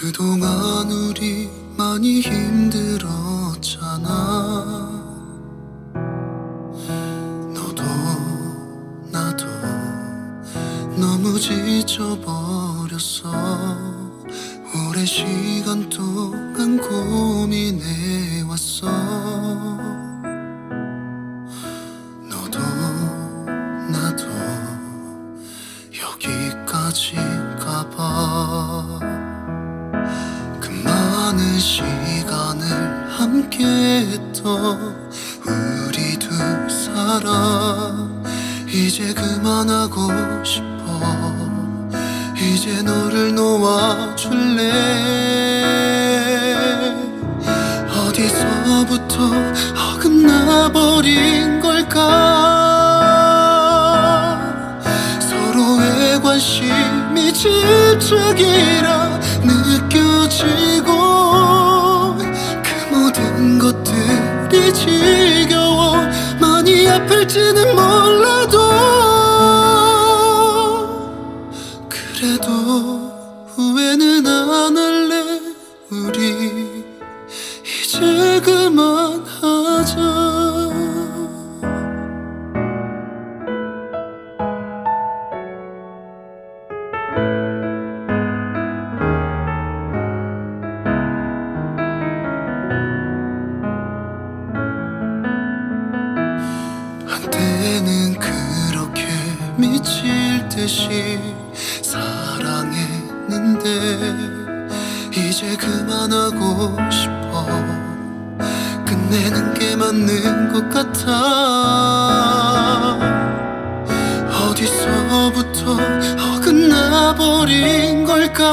그동안 우리 많이 힘들었잖아. 너도 나도 너무 지쳐버렸어. 오랜 시간 동안 고민해왔어. 너도 나도 여기까지 함께했던 우리 두 사람 이제 그만하고 싶어. 이제 너를 놓아줄래? 어디서부터 어긋나 버린 걸까? 서로의 관심이 집착이라 느껴지고 것들이 지겨워 많이 아플지는 몰라도 그래도 후회는 안 할래 우리 이제 듯이 사랑했는데 이제 그만하고 싶어. 끝내는 게 맞는 것 같아. 어디서부터 어긋나 버린 걸까?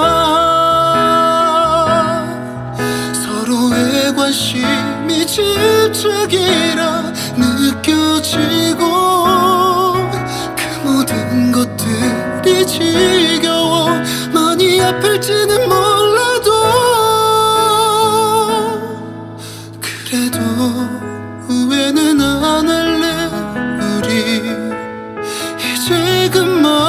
서로의 관심이 집착이라 느껴지고 지겨워. 많이 아플지는 몰라도 그래도 후회는 안 할래 우리. 이제 그만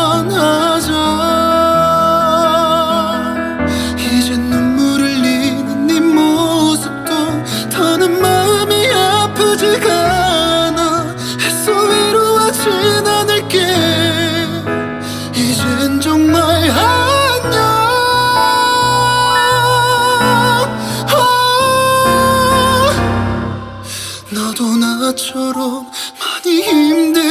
너도 나처럼 많이 힘들었잖아.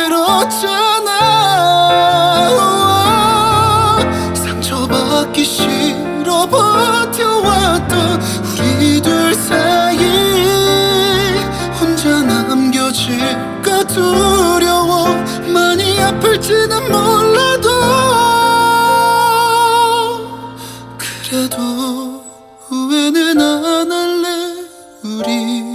상처받기 싫어 버텨왔던 우리 둘 사이. 혼자 남겨질까 두려워. 많이 아플지는 몰라도. 그래도 후회는 안 할래 우리.